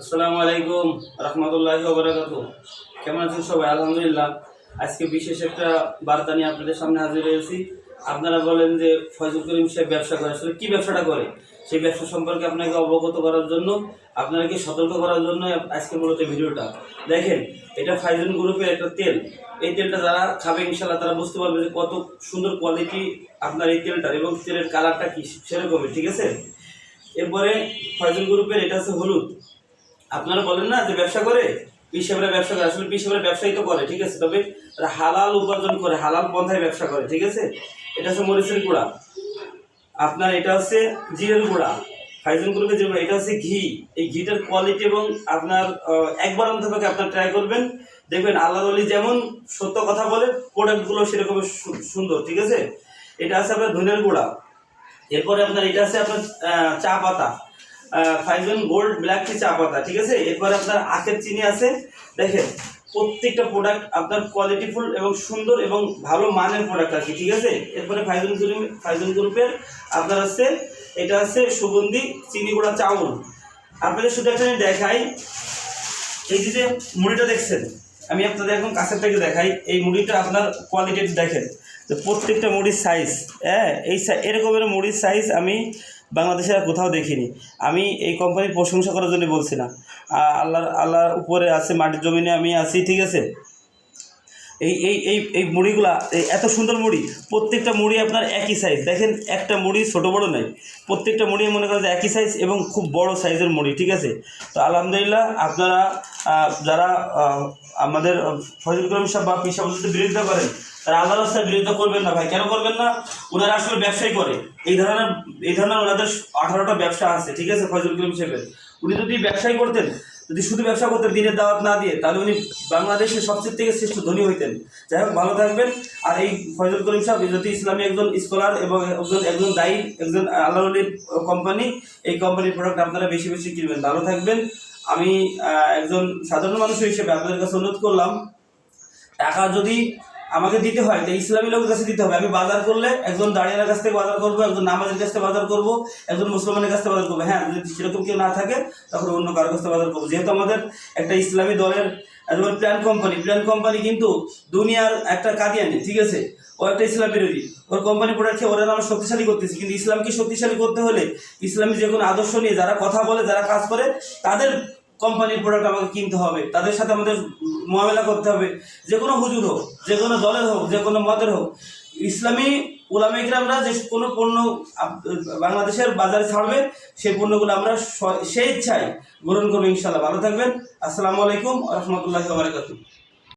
আসসালামু আলাইকুম রহমতুল্লাহি ওবরাকাত কেমন আছেন সবাই? আলহামদুলিল্লাহ। আজকে বিশেষ একটা বার্তা নিয়ে আপনাদের সামনে হাজির হয়েছি। আপনারা বলেন যে ফয়জুল করিম সাহেব ব্যবসা করে। আসলে কী ব্যবসাটা করে? সেই ব্যবসা সম্পর্কে আপনাকে অবগত করার জন্য আপনাকে সতর্ক করার জন্য আজকে মূলত ভিডিওটা? দেখেন, এটা ফাইজুন গ্রুপের একটা তেল। এই তেলটা যারা খাবে ইনশাল্লাহ তারা বুঝতে পারবে যে কত সুন্দর কোয়ালিটি আপনার এই তেলটার এবং তেলের কালারটা কি সেরকমই, ঠিক আছে? এরপরে ফয়জুল গ্রুপের এটা হচ্ছে হলুদ। আপনারা বলেন না যে ব্যবসা করে পিসেবরা ব্যবসা করে, আসলে পিসেবরা ব্যবসায়ী তো করে, ঠিক আছে? তবে হালাল উপার্জন করে, হালাল পন্থায় ব্যবসা করে, ঠিক আছে? এটা হচ্ছে মরিচের গুঁড়া। আপনার এটা হচ্ছে জিরের গুঁড়া। ফাইজন গ্রুপে যে এটা হচ্ছে ঘি। এই ঘিটার কোয়ালিটি এবং আপনার একবার অন্তপাকে আপনার ট্রাই করবেন। দেখবেন আল্লাহ আলী যেমন সত্য কথা বলে প্রোডাক্টগুলো সেরকম সুন্দর, ঠিক আছে? এটা আছে আপনার ধনের গুঁড়া। এরপরে আপনার, এটা আছে আপনার চা পাতা। ফাইজন গোল্ড ব্ল্যাক টি চা পাতা, ঠিক আছে? এরপরে আপনার আখের চিনি আছে। দেখেন, প্রত্যেকটা প্রোডাক্ট আপনার কোয়ালিটিফুল এবং সুন্দর এবং ভালো মানের প্রোডাক্ট কি, ঠিক আছে? এরপরে ফাইজন গ্রুপ ফাইজন গ্রুপের আপনার আছে, এটা আছে সুগন্ধি, চিনি গুঁড়া, চাউল। আপনাদের শুধু একটা দেখাই, এই যে মুড়িটা দেখছেন আমি আপনাদের এখন কাছের থেকে দেখাই, এই মুড়িটা আপনার কোয়ালিটি দেখেন। যে প্রত্যেকটা মুড়ির সাইজ হ্যাঁ এই এরকমের মুড়ির সাইজ আমি বাংলাদেশে আর কোথাও দেখিনি। আমি এই কোম্পানির প্রশংসা করার জন্য বলছি না। আল্লাহর আল্লাহর উপরে আছে, মাটির জমিনে আমি আছি, ঠিক আছে? এই এই এই এই মুড়িগুলা, এই এত সুন্দর মুড়ি, প্রত্যেকটা মুড়ি আপনার একই সাইজ দেখেন, একটা মুড়ি ছোটো বড় নয় প্রত্যেকটা মুড়ি মনে করেন যে একই সাইজ এবং খুব বড় সাইজের মুড়ি, ঠিক আছে? তো আলহামদুলিল্লাহ আপনারা যারা আমাদের ফজল করিম সাহেব বা পিসা যদি বিরোধিতা করেন, তারা আল্লাহ রাস্তায় বিরোধিতা করবেন না ভাই। কেন করবেন না? ওনারা আসলে ব্যবসাই করে। এই ধরনের এই ধরনের ওনাদের আঠারোটা ব্যবসা আছে, ঠিক আছে, ফজল করিম সাহেবের। উনি যদি ব্যবসাই করতেন যদি শুধু ব্যবসা করতেন দিনের দাওয়াত না দিয়ে, তাহলে উনি বাংলাদেশের সবচেয়ে থেকে শ্রেষ্ঠ ধনী হইতেন। যাই হোক, ভালো থাকবেন। আর এই ফয়জুল করিম সাহেব যদি ইসলামী একজন স্কলার এবং একজন একজন দায়ী, একজন আল্লাহলির কোম্পানি এই কোম্পানির প্রোডাক্ট আপনারা বেশি বেশি কিনবেন। ভালো থাকবেন। আমি একজন সাধারণ মানুষ হিসেবে আপনাদের কাছে অনুরোধ করলাম, টাকা যদি আমাকে দিতে হয় তো ইসলামী লোকের কাছে দিতে হবে। আমি বাজার করলে একজন দাঁড়িয়ার কাছ থেকে বাজার করব, একজন নামাজের কাছ থেকে বাজার করব, একজন মুসলমানের কাছ থেকে বাজার করব। হ্যাঁ যদি সেরকম কেউ না থাকে তখন অন্য কারোর কাছ থেকে বাজার করব। যেহেতু আমাদের একটা ইসলামী দলের যেমন প্ল্যান কোম্পানি প্ল্যান কোম্পানি কিন্তু দুনিয়ার একটা কাদিয়ানি, ঠিক আছে? ও একটা ইসলাম বিরোধী। ওর কোম্পানি প্রোডাক্ট খেয়ে ওরা আমরা শক্তিশালী করতেছি। কিন্তু ইসলামকে শক্তিশালী করতে হলে ইসলামী যে কোনো আদর্শ নিয়ে যারা কথা বলে, যারা কাজ করে, তাদের কোম্পানির প্রোডাক্ট আমাকে কিনতে হবে, তাদের সাথে আমাদের মোকাবেলা করতে হবে, যে কোনো হুজুর হোক, যে কোনো দলের হোক, যে কোনো মতের হোক। ইসলামী ওলামা ইকরামরা যে কোনো পণ্য বাংলাদেশের বাজারে ছাড়বে, সেই পণ্যগুলো আমরা সেই ইচ্ছায় গ্রহণ করব ইনশাল্লাহ ভালো থাকবেন। আসসালামু আলাইকুম রহমতুল্লাহ বারকাতুহ।